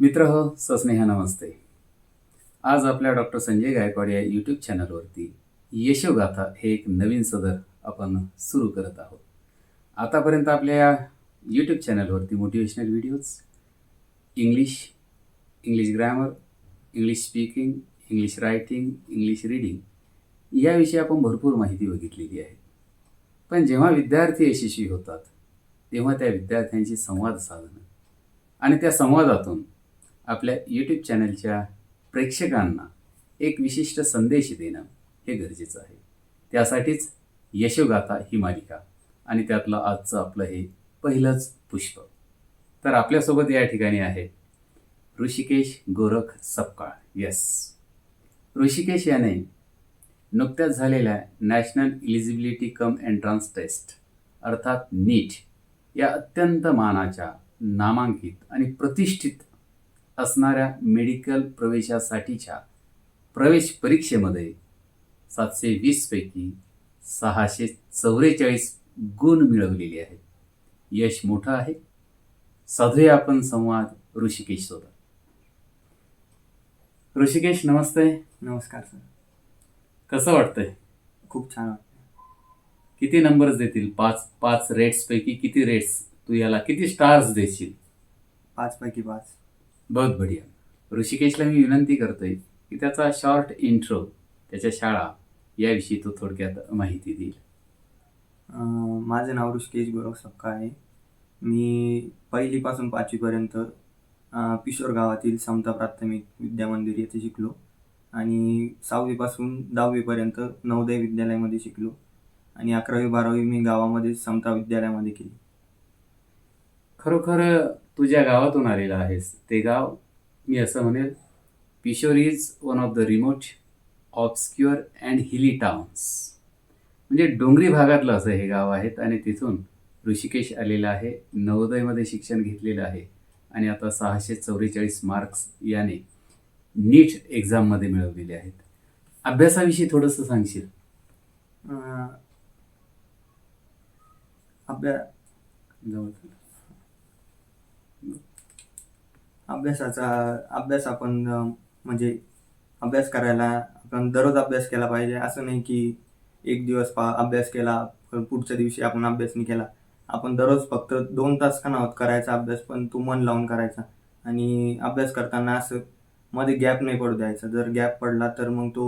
मित्र हो सस्नेहा नमस्ते. आज आपल्या डॉक्टर संजय गायकवाड या यूट्यूब चॅनलवरती यशोगाथा हे एक नवीन सदर आपण सुरू करत आहोत. आतापर्यंत आपल्या या यूट्यूब चॅनलवरती motivational videos English English grammar English speaking English writing English reading याविषयी आपण भरपूर माहिती बघितलेली आहे. पण जेव्हा विद्यार्थी यशस्वी होतात तेव्हा त्या विद्यार्थ्यांशी संवाद साधणं आणि त्या संवादातून आपल्या यूट्यूब चॅनलच्या प्रेक्षकांना एक विशिष्ट संदेश देणं हे गरजेचं आहे. त्यासाठीच यशोगाथा ही मालिका आणि त्यातलं आजचं आपलं हे पहिलंच पुष्प. तर आपल्यासोबत या ठिकाणी आहे ऋषिकेश गोरख सपकाळ. येस ऋषिकेश याने नुकत्याच झालेल्या national eligibility cum entrance test अर्थात नीट या अत्यंत मानाच्या नामांकित आणि प्रतिष्ठित असणाऱ्या मेडिकल प्रवेशासाठीच्या प्रवेश परीक्षेमध्ये सातशे वीसपैकी सहाशे चौवेचाळीस गुण मिळवलेले आहेत. यश मोठं आहे. साधूया आपण संवाद ऋषिकेश सोबत. ऋषिकेश नमस्ते. नमस्कार सर. कसं वाटतंय? खूप छान वाटतं किती नंबर्स देतील? पाच पाच रेट्स पैकी किती रेट्स तू याला किती स्टार्स देशील? पाच पैकी पाच. बहुत बढिया. ऋषिकेशला मी विनंती करतोय की त्याचा शॉर्ट इंट्रो त्याच्या शाळा याविषयी तो थोडक्यात माहिती देईल. अं, माझं नाव ऋषिकेश गोरख सक्का आहे. मी पहिलीपासून पाचवीपर्यंत अं, पिशोर गावातील समता प्राथमिक विद्या मंदिर येथे शिकलो. आणि सहावीपासून दहावीपर्यंत नवोदय विद्यालयामध्ये शिकलो. आणि अकरावी बारावी मी गावामध्ये समता विद्यालयामध्ये केली. खरोखर तू ज्या गावातून आलेला आहेस. ते गाव मी असं म्हणेल Pishor is one of the remote obscure and hilly towns. म्हणजे डोंगरी भागातलं असं हे गाव आहेत आणि तिथून ऋषिकेश आलेला आहे नवोदयमध्ये शिक्षण घेतलेलं आहे. आणि आता सहाशे चौवेचाळीस मार्क्स याने नीट एक्झाममध्ये मिळवलेले आहेत. अभ्यासाविषयी थोडंसं सांगशील? अभ्या जवळ अभ्यासाचा अभ्यास आपण म्हणजे अभ्यास करायला आपण दररोज अभ्यास केला पाहिजे. असं नाही की एक दिवस पा अभ्यास केला पण पुढच्या दिवशी आपण अभ्यास नाही केला. आपण दररोज फक्त दोन तास का करायचा अभ्यास पण तू मन लावून करायचा. आणि अभ्यास करताना असं मध्ये गॅप नाही पडू द्यायचा. जर गॅप पडला तर मग तो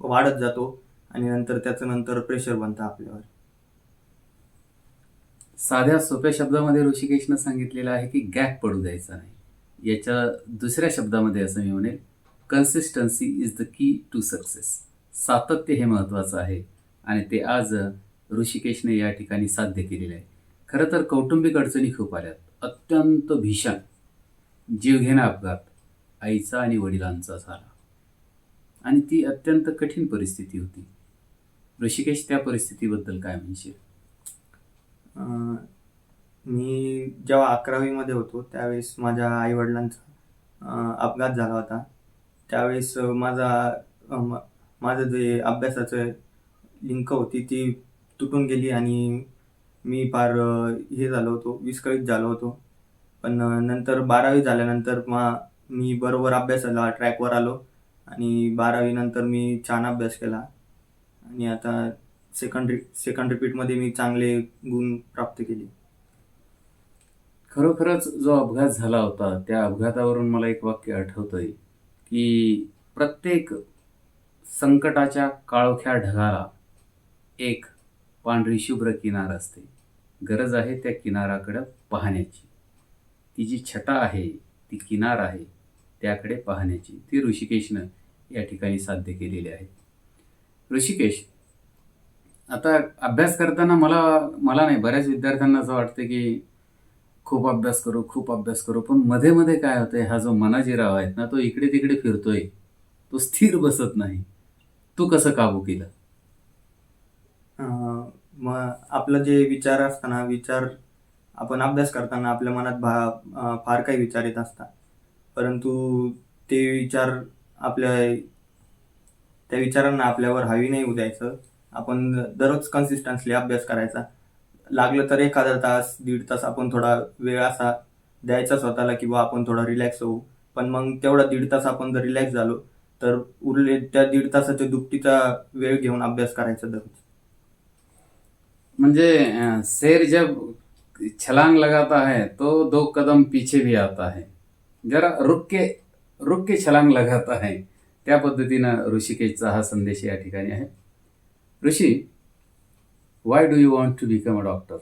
वाढत जातो आणि नंतर त्याचं नंतर प्रेशर बनतं आपल्यावर. साध्या सोप्या शब्दामध्ये ऋषिकेशनं सांगितलेलं आहे की गॅप पडू द्यायचा नाही. याच्या दुसऱ्या शब्दामध्ये असं मी म्हणेल consistency is the key to success सातत्य हे महत्त्वाचं आहे आणि ते आज ऋषिकेशने या ठिकाणी साध्य केलेलं आहे. खरं तर कौटुंबिक अडचणी खूप आल्यात. अत्यंत भीषण जीवघेणा अपघात. आईचा आणि वडिलांचा झाला. आणि ती अत्यंत कठीण परिस्थिती होती. ऋषिकेश त्या परिस्थितीबद्दल काय म्हणशील? मी जेव्हा अकरावीमध्ये होतो त्यावेळेस माझ्या आईवडिलांचा अपघात झाला होता. त्यावेळेस माझा म- माझं जे अभ्यासाचं लिंक होती ती तुटून गेली आणि मी फार हे झालो होतो विस्कळीत झालो होतो. पण नंतर बारावी झाल्यानंतर मा मी बरोबर अभ्यासाला ट्रॅकवर आलो आणि बारावीनंतर मी छान अभ्यास केला. आणि आता सेकंड सेकंड रिपीटमध्ये मी चांगले गुण प्राप्त केले. खरोखरच जो अपघात झाला होता त्या अपघातावरून मला एक वाक्य आठवतंय की प्रत्येक संकटाच्या काळोख्या ढगाला एक पांढरी शुभ्र किनार असते. गरज आहे त्या किनाराकडं पाहण्याची. ती जी छटा आहे ती किनार आहे त्याकडे पाहण्याची ती ऋषिकेशनं या ठिकाणी साध्य केलेली आहे. ऋषिकेश आता अभ्यास करताना मला मला नाही बऱ्याच विद्यार्थ्यांना असं वाटतं की खूप अभ्यास करू खूप अभ्यास करू पण मध्ये मध्ये काय होतंय हा जो मनाजीराव आहेत ना तो इकडे तिकडे फिरतोय. तो स्थिर बसत नाही. तू कसं काबू केलं? मग आपलं जे विचार असताना विचार आपण अभ्यास करताना आपल्या मनात भा फार काही विचार येत असतात. परंतु ते विचार आपल्या त्या विचारांना आपल्यावर हावी नाही होऊ द्यायचं. आपण दररोज कन्सिस्टन्सली अभ्यास करायचा. लागलं तर एखादा तास दीड तास आपण थोडा वेळ असा द्यायचा स्वतःला किंवा आपण थोडा रिलॅक्स होऊ. पण मग तेवढा दीड तास आपण जर रिलॅक्स झालो तर उरले त्या दीड तासाच्या दुपटीचा वेळ घेऊन अभ्यास करायचा दररोज. म्हणजे शेर जब छलांग लगाता है तो दो कदम पीछे भी आता है. जरा रुक के रुक के छलांग लगाता आहे. त्या पद्धतीनं ऋषिकेशचा हा संदेश या ठिकाणी आहे. Rishi why do you want to become a doctor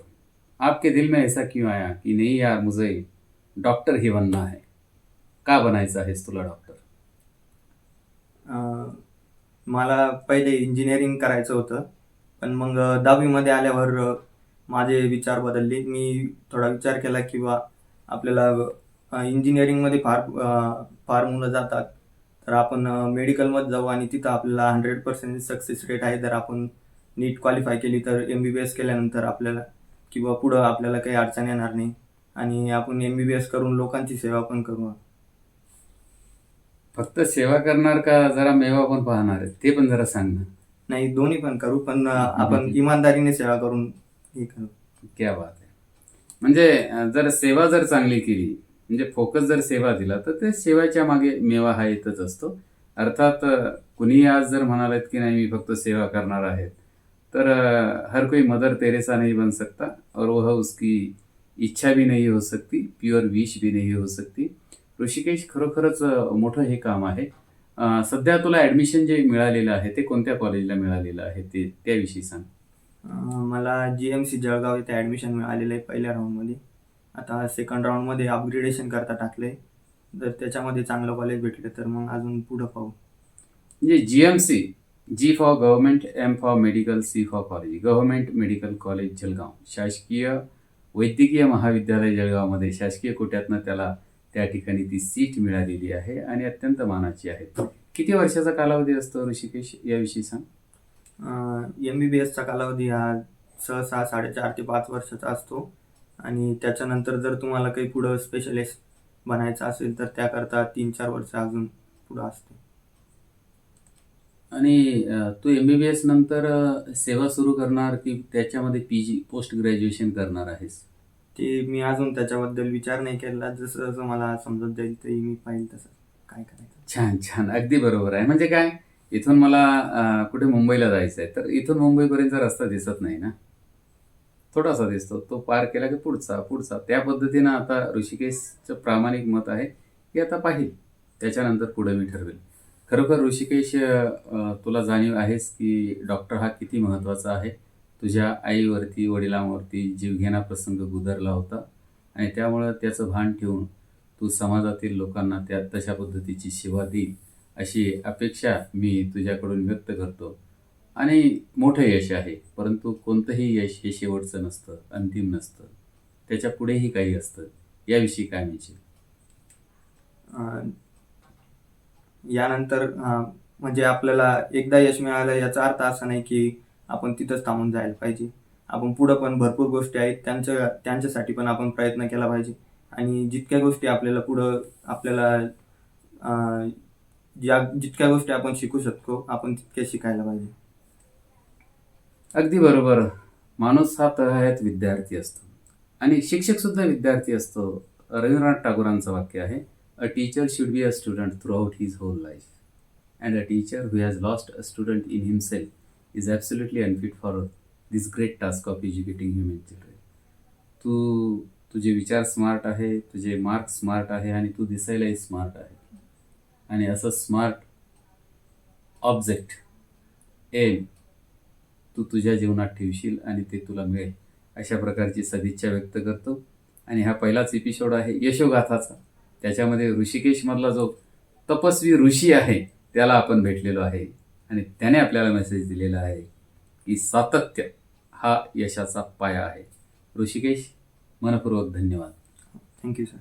आपके दिल में ऐसा क्यों आया कि नहीं यार मुझे डॉक्टर ही बनना है? का बनायचं आहेस तुला डॉक्टर मला पहिले इंजिनिअरिंग करायचं होतं. पण मग दहावीमध्ये आल्यावर माझे विचार बदलले. मी थोडा विचार केला किंवा आपल्याला इंजिनिअरिंगमध्ये फार फार मुलं जातात. तर आपण मेडिकलमध्ये जाऊ आणि तिथं आपल्याला हंड्रेड पर्सेंट सक्सेस रेट आहे. जर आपण नीट क्वालिफाय केली तर एम बी बी एस केल्यानंतर आपल्याला किंवा पुढं आपल्याला काही अडचण येणार नाही. आणि आपण एम बी बी एस करून लोकांची सेवा पण करू. फक्त सेवा करणार का जरा मेवा पण पाहणार आहे ते पण जरा सांग ना. नाही दोन्ही पण करू पण आपण इमानदारीने सेवा करून हे करू. क्या बात आहे. म्हणजे जर सेवा जर चांगली केली म्हणजे फोकस जर सेवा दिला तर ते सेवाच्या मागे मेवा हा येतच असतो. अर्थात कुणीही आज जर म्हणालेत की नाही मी फक्त सेवा करणार आहे तर हर कोई मदर तेरेसा नहीं बन सकता और वह उसकी इच्छा भी नहीं हो सकती प्युअर विश भी नहीं हो सकती. ऋषिकेश खरोखरच मोठं हे काम आहे. सध्या तुला ॲडमिशन जे मिळालेलं आहे ते कोणत्या कॉलेजला मिळालेलं आहे ते त्याविषयी सांग. मला जी एम सी जळगाव इथे ॲडमिशन मिळालेलं आहे पहिल्या राऊंडमध्ये आता सेकंड राऊंडमध्ये अपग्रेडेशन करता टाकले. जर त्याच्यामध्ये चांगलं कॉलेज भेटलं तर मग अजून पुढं पाहू. म्हणजे G M C G for government M for medical C for college government medical college Jalgaon. शासकीय वैद्यकीय महाविद्यालय जळगावमध्ये शासकीय कोट्यातनं त्याला त्या ठिकाणी ती सीट मिळालेली आहे आणि अत्यंत मानाची आहे. किती वर्षाचा कालावधी असतो ऋषिकेश? याविषयी सांग. एम बी बी एसचा कालावधी हा सहसा साडेचार ते पाच वर्षाचा असतो. आणि त्याच्यानंतर जर तुम्हाला काही पुढं स्पेशलिस्ट बनायचं असेल तर त्याकरता तीन चार वर्ष अजून पुढं असते. आणि तू एम बी बी एस नंतर सेवा सुरू करणार की त्याच्यामध्ये पी जी पोस्ट ग्रॅज्युएशन करणार आहेस? ते मी अजून त्याच्याबद्दल विचार नाही केला. जसं जसं मला समजत जाईल ते मी पाहिजे तसं काय करायचं. छान छान. अगदी बरोबर आहे. म्हणजे काय? इथून मला कुठे मुंबईला जायचं आहे तर इथून मुंबईपर्यंतचा रस्ता दिसत नाही ना? थोडासा दिसतो. तो पार केला की पुढचा पुढचा. त्या पद्धतीनं आता ऋषिकेशचं प्रामाणिक मत आहे की आता पाहिल. त्याच्यानंतर पुढे मी ठरवेल. खरोखर ऋषिकेश तुला जाणीव आहेस की डॉक्टर हा किती महत्त्वाचा आहे? तुझ्या आईवरती वडिलांवरती जीवघेणा प्रसंग गुदरला होता आणि त्यामुळं त्याचं भान ठेवून तू समाजातील लोकांना त्या तशा पद्धतीची सेवा देईल अशी अपेक्षा मी तुझ्याकडून व्यक्त करतो. आणि मोठं यश आहे. परंतु कोणतंही यश हे शेवटचं नसतं अंतिम नसतं. त्याच्या पुढेही काही असतं. याविषयी काय म्हणजे यानंतर म्हणजे आपल्याला एकदा यश मिळालं याचा अर्थ असा नाही की आपण तिथंच थांबून जायला पाहिजे. आपण पुढं पण भरपूर गोष्टी आहेत. त्यांच्या त्यांच्यासाठी पण आपण प्रयत्न केला पाहिजे. आणि जितक्या गोष्टी आपल्याला पुढं आपल्याला ज्या जितक्या गोष्टी आपण शिकू शकतो आपण तितक्या शिकायला पाहिजे. अगदी बरोबर. माणूस हा तळायात विद्यार्थी असतो. आणि शिक्षक सुद्धा विद्यार्थी असतो. रवींद्रनाथ टागोरांचं वाक्य आहे a teacher should be a student throughout his whole life and a teacher who has lost a student in himself is absolutely unfit for this great task of educating human children तू तुझे विचार smart आहे तुझे mark smart आहे आणि तू दिसायलाही smart आहे. आणि असं स्मार्ट ऑब्जेक्ट एम तू तुझ्या जीवनात ठेवशील आणि ते तुला मिळेल. अशा प्रकारची सदिच्छा व्यक्त करतो. आणि हा पहिलाच एपिसोड आहे यशोगाथाचा. त्याच्यामध्ये ऋषिकेशमधला जो तपस्वी ऋषी आहे त्याला आपण भेटलेलो आहे. आणि त्याने आपल्याला मेसेज दिलेला आहे की सातत्य हा यशाचा पाया आहे. ऋषिकेश मनपूर्वक धन्यवाद. Thank you sir